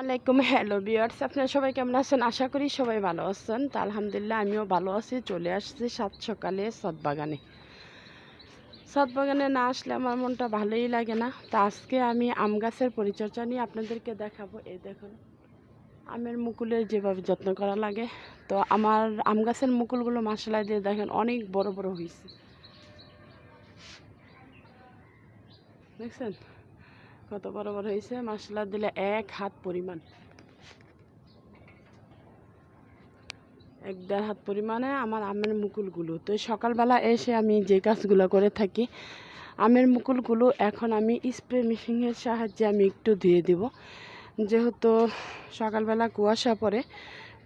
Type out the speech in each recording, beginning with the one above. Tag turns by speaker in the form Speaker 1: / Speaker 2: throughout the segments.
Speaker 1: আলাইকুম, হ্যালো বিয়ার্স আপনারা সবাই কেমন আছেন? আশা করি সবাই ভালো আছেন। তা আলহামদুলিল্লাহ, আমিও ভালো আছি। চলে আসছি সাত সকালে সদবাগানে। সদবাগানে না আসলে আমার মনটা ভালোই লাগে না। তা আজকে আমি আম গাছের পরিচর্যা নিয়ে আপনাদেরকে দেখাবো। এই দেখুন, আমের মুকুলের যেভাবে যত্ন করা লাগে। তো আমার আম গাছের মুকুলগুলো মশলা দিয়ে দেখেন, অনেক বড় বড় হয়েছে। দেখছেন? কত বড় হয়েছে মশলা দিলে এক হাত পরিমাণ। এক দেড় হাত পরিমাণে আমার আমের মুকুলগুলো। তো সকালবেলা এসে আমি যে কাজগুলো করে থাকি, আমের মুকুলগুলো এখন আমি স্প্রে মেশিনের সাহায্যে আমি একটু ধুয়ে দিব। যেহেতু সকালবেলা কুয়াশা পড়ে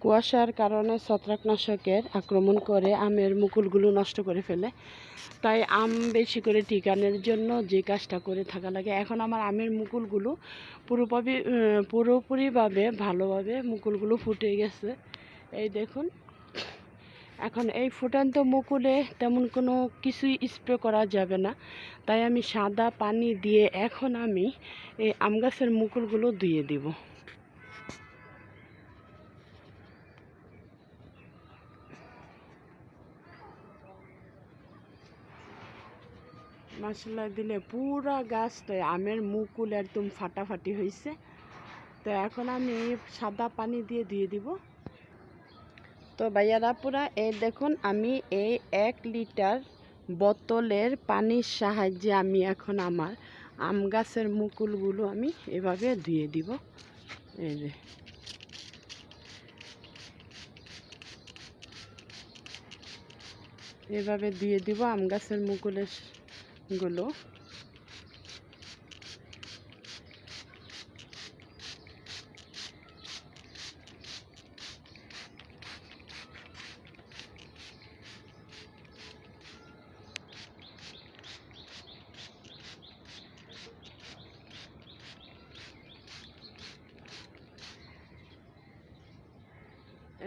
Speaker 1: কুয়াশার কারণে ছত্রাকনাশকের আক্রমণ করে আমের মুকুলগুলো নষ্ট করে ফেলে। তাই আম বেশি করে টিকানোর জন্য যে কাজটা করে থাকা লাগে। এখন আমার আমের মুকুলগুলো পুরোপুরি পুরোপুরিভাবে, ভালোভাবে মুকুলগুলো ফুটে গেছে। এই দেখুন। এখন এই ফুটান্ত মুকুলে তেমন কোনো কিছুই স্প্রে করা যাবে না। তাই আমি সাদা পানি দিয়ে এখন আমি এই আম গাছের মুকুলগুলো ধুয়ে দিব। মশলা দিলে পুরা গাছটায় আমের মুকুল একদম ফাটাফাটি হয়েছে তো এখন আমি সাদা পানি দিয়ে দিয়ে দিব। তো ভাইয়ারা পুরা, এই দেখুন আমি এই এক লিটার বোতলের পানির সাহায্যে আমি এখন আমার আম গাছের মুকুলগুলো আমি এভাবে ধুয়ে দিব। এই যে। এভাবে দিয়ে দিব আম গাছের মুকুলের গুলো।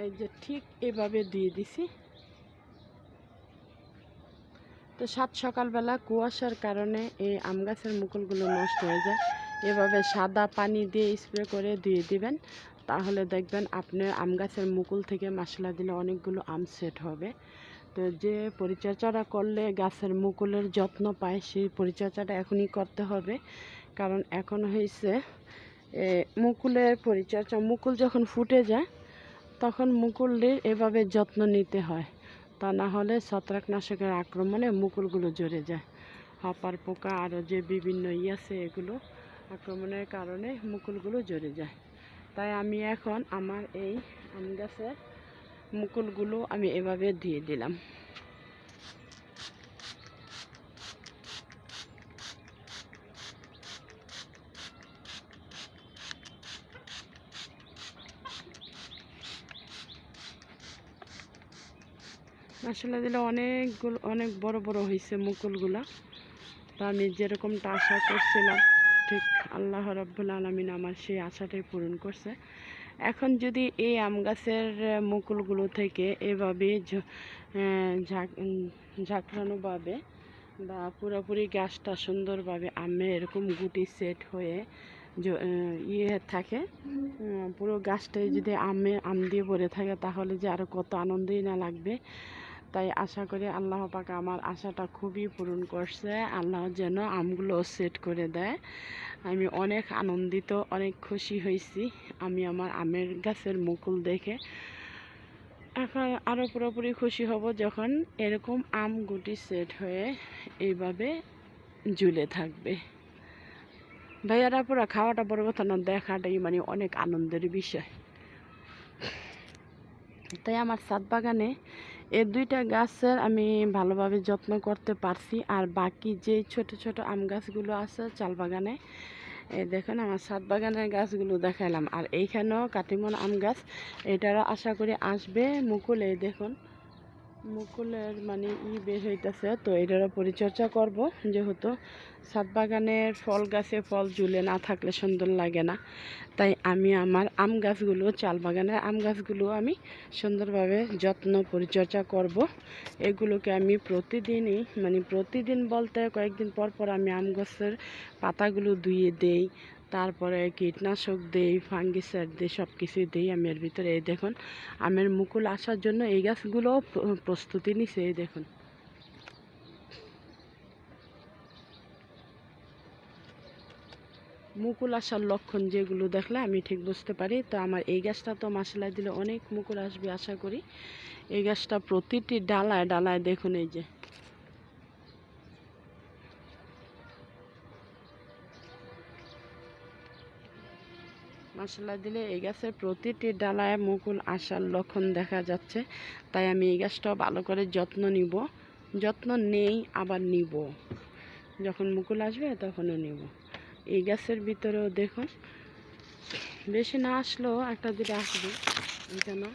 Speaker 1: এই যে ঠিক এভাবে দিয়ে দিছি। তো সাত সকালবেলা কুয়াশার কারণে এই আম গাছের মুকুলগুলো নষ্ট হয়ে যায়। এভাবে সাদা পানি দিয়ে স্প্রে করে দিয়ে দিবেন। তাহলে দেখবেন আপনার আম গাছের মুকুল থেকে মশলা দিলে অনেকগুলো আম সেট হবে। তো যে পরিচর্যাটা করলে গাছের মুকুলের যত্ন পায়, সেই পরিচর্যাটা এখনই করতে হবে। কারণ এখন হয়েছে মুকুলের পরিচর্যা, মুকুল যখন ফুটে যায়, তখন মুকুলের এভাবে যত্ন নিতে হয়। তা না হলে ছত্রাকনাশকের আক্রমণে মুকুলগুলো জড়ে যায়। হাপার পোকা আরও যে বিভিন্ন ই আছে এগুলো আক্রমণের কারণে মুকুলগুলো জড়ে যায়। তাই আমি এখন আমার এই আম গাছের মুকুলগুলো আমি এভাবে দিয়ে দিলাম। মশলা দিলে অনেকগুলো, অনেক বড় বড় হয়েছে মুকুলগুলা। তা আমি যেরকমটা আশা করছিলাম, ঠিক আল্লাহ রব্বুল আলমিন আমার সেই আশাটাই পূরণ করছে। এখন যদি এই আম গাছের মুকুলগুলো থেকে এভাবে ঝাঁকড়ানোভাবে বা পুরোপুরি গাছটা সুন্দরভাবে আমে এরকম গুটি সেট হয়ে ইয়ে থাকে পুরো গাছটাই যদি আমে, আম দিয়ে ভরে থাকে তাহলে যে আরও কত আনন্দই না লাগবে। তাই আশা করি আল্লাহ পাকে আমার আশাটা খুবই পূরণ করছে। আল্লাহ যেন আমগুলো সেট করে দেয়। আমি অনেক আনন্দিত, অনেক খুশি হয়েছি। আমি আমার আমের গাছের মুকুল দেখে এখন আরও পুরোপুরি খুশি হব যখন এরকম আম গুটি সেট হয়ে এইভাবে ঝুলে থাকবে। ভাইয়ারা পুরো খাওয়াটা বড় কথা না দেখাটাই মানে অনেক আনন্দের বিষয়। তাই আমার ছাদ বাগানে এই দুইটা গাছের আমি ভালোভাবে যত্ন করতে পারছি। আর বাকি যে ছোট ছোট আম গাছগুলো আছে চাল বাগানে, এই দেখেন আমার ছাদ বাগানের গাছগুলো দেখালাম আর এইখানেও কাটিমন আম গাছ, এটারও আশা করি আসবে মুকুল, এই দেখুন। মুকুলের মানে ই বের হইতেছে, তো এটারও পরিচর্যা করব। যেহেতু ছাদ বাগানের ফল গাছে ফল ঝুলে না থাকলে সুন্দর লাগে না। তাই আমি আমার আম গাছগুলো চাল বাগানের আম গাছগুলো আমি সুন্দরভাবে যত্ন পরিচর্যা করব। এগুলোকে আমি প্রতিদিনই মানে প্রতিদিন বলতে কয়েকদিন পর পর আমি আম গাছের পাতাগুলো ধুয়ে দেই তারপরে কীটনাশক দেই ফাঙ্গিসাইড দিই সব কিছুই দিই আমি এর ভিতরে। এই দেখুন, আমের মুকুল আসার জন্য এই গাছগুলো প্রস্তুতি নিছে, এই দেখুন। মুকুল আসার লক্ষণ যেগুলো দেখলে আমি ঠিক বুঝতে পারি। তো আমার এই গাছটা তো মাসালায় দিলে অনেক মুকুল আসবে, আশা করি। এই গাছটা প্রতিটি ডালায় ডালায় দেখুন এই যে। মশলা দিলে এই গাছের প্রতিটি ডালায় মুকুল আসার লক্ষণ দেখা যাচ্ছে। তাই আমি এই গাছটাও ভালো করে যত্ন নিব। যত্ন নেই, আবার নিব। যখন মুকুল আসবে, তখনও নিব। এই গাছের ভিতরেও দেখুন, বেশি না আসলেও একটা দুটো আসবে। এটা না।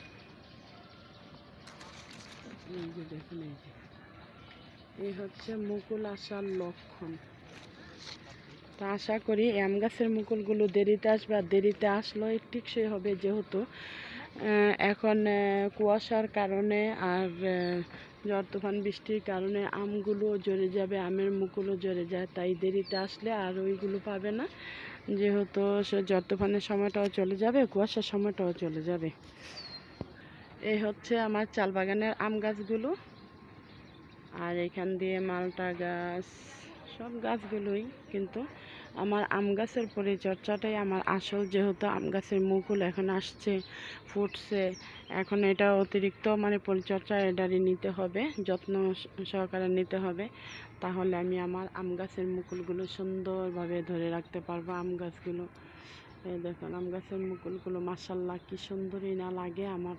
Speaker 1: এই যে দেখুন, এই যে। এই হচ্ছে মুকুল আসার লক্ষণ। তা আশা করি আম গাছের মুকুলগুলো দেরিতে আসবে আর দেরিতে আসলেও টিকসই হবে যেহেতু। এখন কুয়াশার কারণে আর ঝড় তুফান বৃষ্টির কারণে আমগুলো ঝরে যাবে, আমের মুকুলও ঝরে যায়, তাই দেরিতে আসলে আর ওইগুলো পাবে না। যেহেতু সে ঝড় তুফানের সময়টাও চলে যাবে, কুয়াশার সময়টাও চলে যাবে। এই হচ্ছে আমার চাল বাগানের আম গাছগুলো। আর এখান দিয়ে মালটা গাছ, সব গাছগুলোই কিন্তু আমার আম গাছের পরিচর্যাটাই আমার আসল, যেহেতু আম গাছের মুকুল এখন আসছে, ফুটছে, এখন এটা অতিরিক্ত মানে পরিচর্যা এটারই নিতে হবে, যত্ন সহকারে নিতে হবে, তাহলে আমি আমার আম গাছের মুকুলগুলো সুন্দরভাবে ধরে রাখতে পারব, আম গাছগুলো। দেখুন, আম গাছের মুকুলগুলো মাসাল্লাহ কি সুন্দরই না লাগে আমার।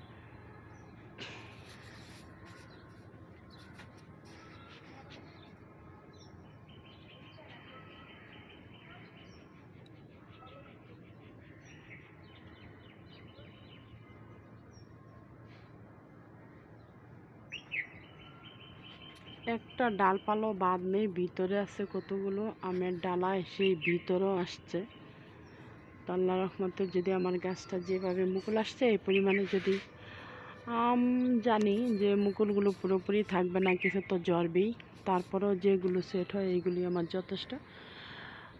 Speaker 1: একটা ডালপালো বাদ নেই, ভিতরে আছে কতগুলো আমের ডালা, সেই ভিতরেও আসছে। তো আল্লাহ রহমতে যদি আমার গাছটা যেভাবে মুকুল আসছে, এই পরিমাণে যদি আম জানি যে মুকুলগুলো পুরোপুরি থাকবে না, কিছু তো জ্বরবেই, তারপরেও যেগুলো সেট হয়, এইগুলি আমার যথেষ্ট।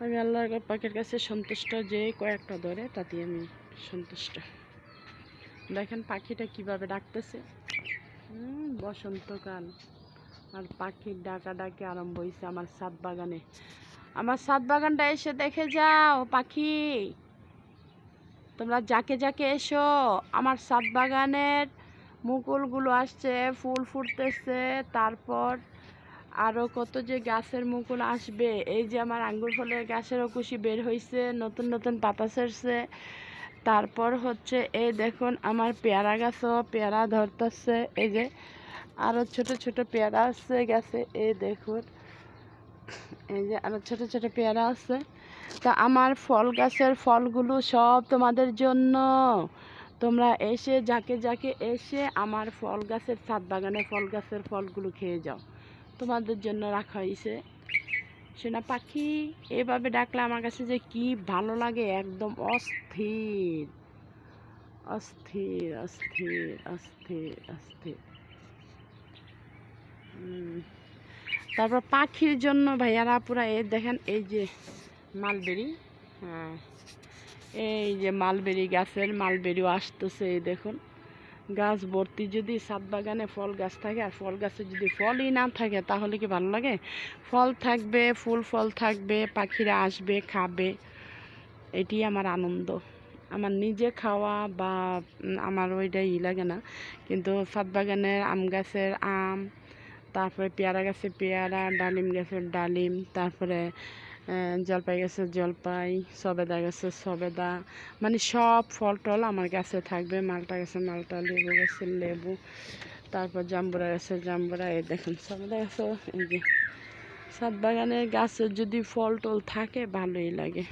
Speaker 1: আমি আল্লাহ পাকের কাছে সন্তুষ্ট যে কয়েকটা ধরে তাতে আমি সন্তুষ্ট। দেখেন পাখিটা কীভাবে ডাকতেছে। বসন্তকাল। আর পাখির ডাকা ডাকে আরম্ভ হয়েছে আমার সাত বাগানে। আমার সাত বাগানটা এসে দেখে যাও, পাখি। তোমরা যাকে যাকে এসো, আমার সাত বাগানের মুকুলগুলো আসছে, ফুল ফুটতেছে, তারপর আরও কত যে গাছের মুকুল আসবে। এই যে আমার আঙ্গুর ফলের গাছেরও কুশি বের হয়েছে নতুন নতুন পাতা ছেড়ছে তারপর হচ্ছে এই দেখুন আমার পেয়ারা গাছও, পেয়ারা ধরতেছে। এই যে আরও ছোট ছোট পেয়ারা আছে, গেছে। এই দেখুন, এই যে আরও ছোট ছোট পেয়ারা আছে। তা আমার ফল গাছের ফলগুলো সব তোমাদের জন্য। তোমরা এসে যাকে যাকে এসে আমার ফল গাছের ছাদ বাগানে ফল গাছের ফলগুলো খেয়ে যাও। তোমাদের জন্য রাখা হয়েছে সোনা পাখি, এভাবে ডাকলে আমার কাছে যে কি ভালো লাগে, একদম অস্থির। অস্থির অস্থির অস্থির অস্থির। তারপর পাখির জন্য ভাইয়ারা পুরা এই দেখেন, এই যে মালবেরি হ্যাঁ এই যে মালবেরি গাছের মালবেরিও আসতেছে, এই দেখুন। গাছ ভর্তি যদি সাত বাগানে ফল গাছ থাকে, আর ফল গাছে যদি ফলই না থাকে, তাহলে কি ভালো লাগে? ফল থাকবে, ফুল ফল থাকবে, পাখিরা আসবে, খাবে, এটি আমার আনন্দ। আমার নিজে খাওয়া বা আমার ওইটাই লাগে না। কিন্তু সাত বাগানের আম গাছের আম তারপরে পেয়ারা গাছের পেয়ারা, ডালিম গাছের ডালিম, তারপরে জলপাই গাছের জলপাই, সবেদা গাছের সবেদা। মানে সব ফল টল আমার গাছে থাকবে। মালটা গাছের মালটা, লেবু গাছের লেবু, তারপর জাম্বুরা গাছের জাম্বুরা, এই দেখুন সবেদা গাছও এই যে সাত বাগানের গাছের যদি ফল টল থাকে ভালোই লাগে।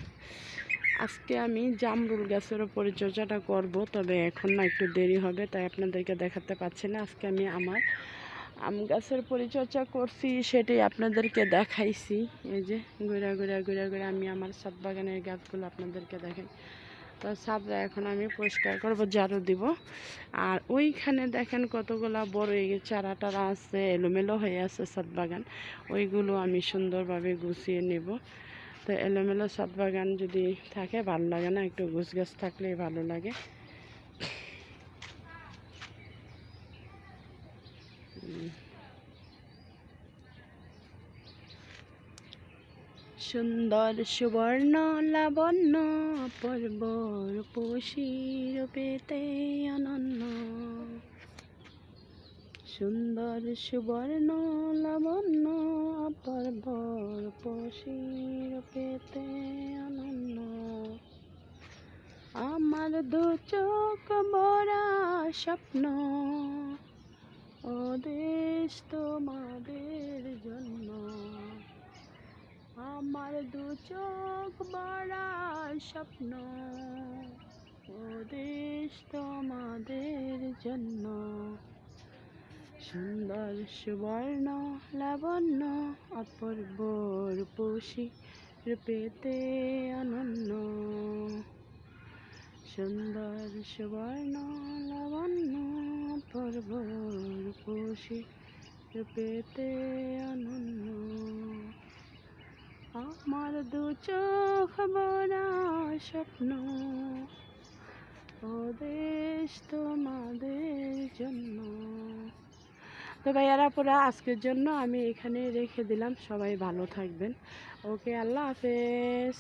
Speaker 1: আজকে আমি জামরুল গাছেরও পরিচর্যাটা করব, তবে এখন না একটু দেরি হবে, তাই আপনাদেরকে দেখাতে পারছি না। আজকে আমি আমার আম গাছের পরিচর্যা করছি, সেটাই আপনাদেরকে দেখাইছি। এই যে, ঘুরা ঘুরা ঘুরা, ঘুরে আমি আমার সাত বাগানের গাছগুলো আপনাদেরকে দেখাই। তো সাদরা এখন আমি পরিষ্কার করব, ঝাড়ু দিব। আর ওইখানে দেখেন কতগুলা বড় চারা টারা আছে, এলোমেলো হয়ে আছে সাত বাগান। ওইগুলো আমি সুন্দরভাবে গুছিয়ে নেব। তো এলোমেলো সাত বাগান যদি থাকে, ভালো লাগে না, একটু গুছ গাছ থাকলেই ভালো লাগে। সুন্দর সুবর্ণ লাবণ্য পর্বর পশির পেতে অনন্য। সুন্দর সুবর্ণ লাবণ্য পর্বর পশির পেতে অনন্য। আমার দু চোখ বড়া স্বপ্ন ও দেশ তোমাদের জন্য। আমার দু চোখ বড়া স্বপ্ন ও দেশ তোমাদের জন্য। সুন্দর সুবর্ণ লাবণ্য, অপূর্ব রূপসী রূপেতে অনন্য। সুন্দর সুবর্ণ লাবণ্য অপূর্ব রূপসী পেতে অনন্য আমার দু চোখ বড়া স্বপ্ন। ও দেশ তোমাদের জন্য। তো ভাইয়ারা, পুরা আজকের জন্য আমি এখানে রেখে দিলাম। সবাই ভালো থাকবেন। ওকে, আল্লাহ হাফেজ।